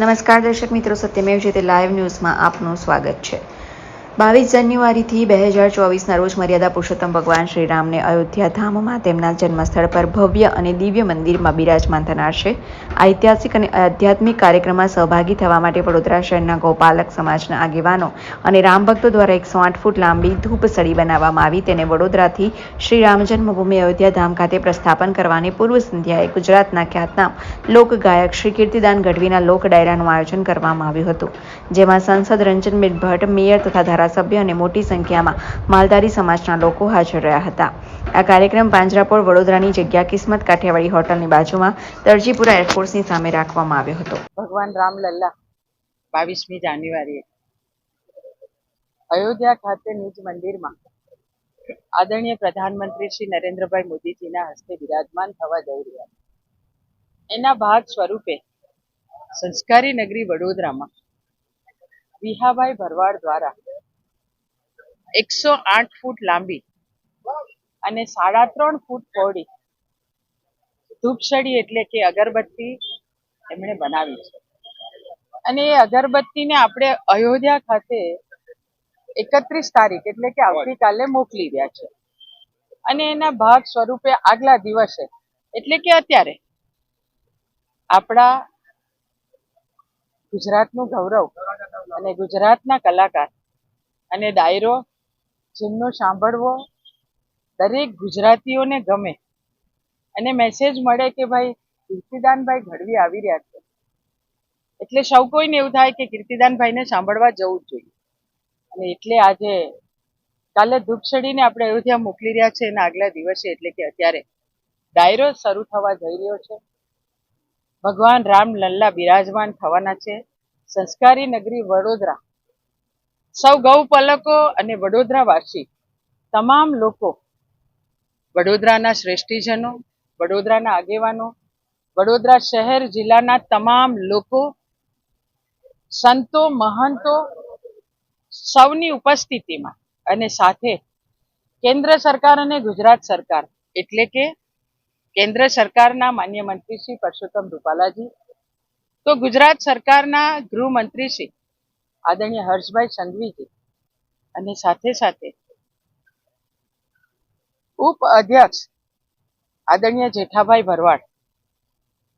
નમસ્કાર દર્શક મિત્રો સત્યમેવ તે લાઈવ ન્યૂઝમાં આપનું સ્વાગત છે. બાવીસ જાન્યુઆરીથી બે હજાર ચોવીસના રોજ મર્યાદા પુરુષોત્તમ ભગવાન શ્રીરામને અયોધ્યા ધામમાં તેમના જન્મસ્થળ પર ભવ્ય અને દિવ્ય મંદિરમાં બિરાજમાન થનાર છે. ઐતિહાસિક અને આધ્યાત્મિક કાર્યક્રમમાં સહભાગી થવા માટે વડોદરા શહેરના ગોપાલક સમાજના આગેવાનો અને રામભક્તો દ્વારા એકસો આઠ ફૂટ લાંબી ધૂપસળી બનાવવામાં આવી. તેને વડોદરાથી શ્રી રામ જન્મભૂમિ અયોધ્યા ધામ ખાતે પ્રસ્થાપન કરવાની પૂર્વ સંધ્યાએ ગુજરાતના ખ્યાતનામ લોકગાયક શ્રી કીર્તિદાન ગઢવીના લોક ડાયરાનું આયોજન કરવામાં આવ્યું હતું, જેમાં સાંસદ રંજનબેન ભટ્ટ, મેયર તથા ધારાસભ્ય અને મોટી સંખ્યામાં માલધારી સમાજના લોકો હાજર રહ્યા હતા. આ કાર્યક્રમ પાંજરાપોળ વડોદરાની જગ્યા કિસ્મત કાઠિયાવાડી હોટલની બાજુમાં દરજીપુરા એરફોર્સની સામે રાખવામાં આવ્યો હતો. ભગવાન રામલલ્લા બાવીસમી જાન્યુઆરીએ. અયોધ્યા ખાતે નિજ મંદિરમાં આદરણીય પ્રધાનમંત્રી શ્રી નરેન્દ્રભાઈ મોદીજીના હસ્તે વિરાજમાન થવા જઈ રહ્યા એના ભાગ સ્વરૂપે સંસ્કારી નગરી વડોદરામાં વિહાભાઈ ભરવાડ દ્વારા એકસો આઠ ફૂટ લાંબી અને સાડા ત્રણ ફૂટ પહોળી. ધૂપસળી એટલે કે અગરબત્તી એમણે બનાવી છે. અને એ અગરબત્તીને આપણે અયોધ્યા ખાતે એકત્રીસ તારીખ એટલે કે આવતીકાલે મોકલી રહ્યા છે. અને એના ભાગ સ્વરૂપે આગલા દિવસે એટલે કે અત્યારે આપણા ગુજરાતનું ગૌરવ અને ગુજરાતના કલાકાર અને ડાયરો જેમનો સાંભળવો દરેક ગુજરાતીઓને ગમે. અને મેસેજ મળે કે ભાઈ, કીર્તિદાનભાઈ ઘડવી આવી રહ્યા છે. એટલે સૌ કોઈને એવું થાય કે કીર્તિદાનભાઈને સાંભળવા જવું જ જોઈએ. અને એટલે આજે કાલે ધૂપ ચડીને આપણે અયોધ્યા મોકલી રહ્યા છે એના આગલા દિવસે, એટલે કે અત્યારે ડાયરો શરૂ થવા જઈ રહ્યો છે. ભગવાન રામ લલ્લા બિરાજમાન થવાના છે. સંસ્કારી નગરી વડોદરા સૌ ગૌપલકો અને વડોદરાવાસી તમામ લોકો, વડોદરાના શ્રેષ્ઠીજનો, વડોદરાના આગેવાનો, વડોદરા શહેર જિલ્લાના તમામ લોકો, સંતો, મહંતો, સૌની ઉપસ્થિતિમાં અને સાથે કેન્દ્ર સરકાર અને ગુજરાત સરકાર, એટલે કે કેન્દ્ર સરકારના માન્ય મંત્રી શ્રી પરસોત્તમ રૂપાલાજી, તો ગુજરાત સરકારના ગૃહમંત્રી શ્રી આદરણીય હર્ષભાઈ સંઘવીજી અને સાથે સાથે ઉપ અધ્યક્ષ આદરણીય જેઠાભાઈ ભરવાડ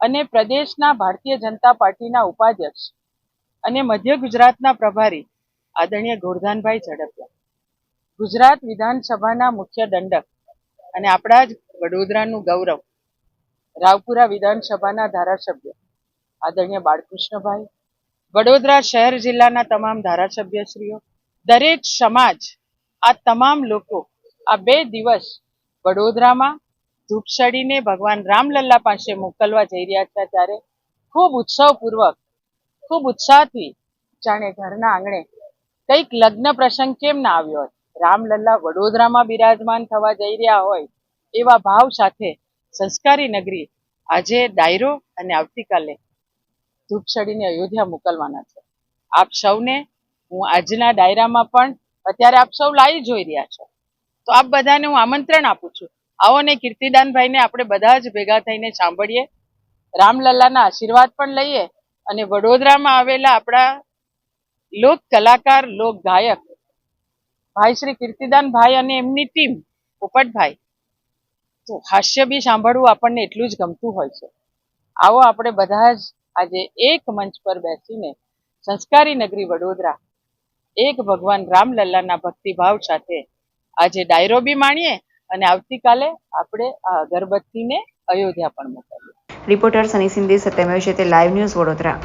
અને પ્રદેશના ભારતીય જનતા પાર્ટીના ઉપાધ્યક્ષ અને મધ્ય ગુજરાતના પ્રભારી આદરણીય ગોરધાનભાઈ ઝડપિયા. ગુજરાત વિધાનસભાના મુખ્ય દંડક અને આપણા જ વડોદરાનું ગૌરવ રાવપુરા વિધાનસભાના ધારાસભ્ય આદરણીય બાળકૃષ્ણભાઈ વડોદરા શહેર જિલ્લાના તમામ ધારાસભ્યશ્રીઓ, દરેક સમાજ, આ તમામ લોકો આ બે દિવસ વડોદરામાં ધૂપસડીને ભગવાન રામલલ્લા પાસે મોકલવા જઈ રહ્યા હતા ત્યારે ખૂબ ઉત્સવપૂર્વક, ખૂબ ઉત્સાહથી જાણે ઘરના આંગણે કંઈક લગ્ન પ્રસંગ કેમ ના આવ્યો હોય. રામલલ્લા વડોદરામાં બિરાજમાન થવા જઈ રહ્યા હોય એવા ભાવ સાથે સંસ્કારી નગરી આજે ડાયરો અને આવતીકાલે ધૂપસડીને અયોધ્યા મોકલવાના છે. આપ સૌને હું આજના ડાયરામાં પણ અત્યારે આપ સૌ લાઈવ જોઈ રહ્યા છો. તો આપ બધાને હું આમંત્રણ આપું છું. આવો ને કીર્તિદાનભાઈને આપણે બધા જ ભેગા થઈને સાંભળીએ. રામલલ્લાના આશીર્વાદ પણ લઈએ અને વડોદરામાં આવેલા આપણા લોક કલાકાર, લોક ગાયક ભાઈ શ્રી કીર્તિદાનભાઈ અને એમની ટીમ પોપટભાઈ. તો હાસ્ય બી સાંભળવું આપણને એટલું જ ગમતું હોય છે. આવો આપણે બધા જ આજે એક મંચ પર બેસીને સંસ્કારી નગરી વડોદરા, એક ભગવાન રામલલ્લાના ભક્તિભાવ સાથે આજે ડાયરો બી માણીએ અને આવતીકાલે આપણે આ અગરબત્તીને અયોધ્યા પણ મોકલીએ રિપોર્ટર સની સિંધી, સત્યમેવ તે લાઈવ ન્યૂઝ વડોદરા.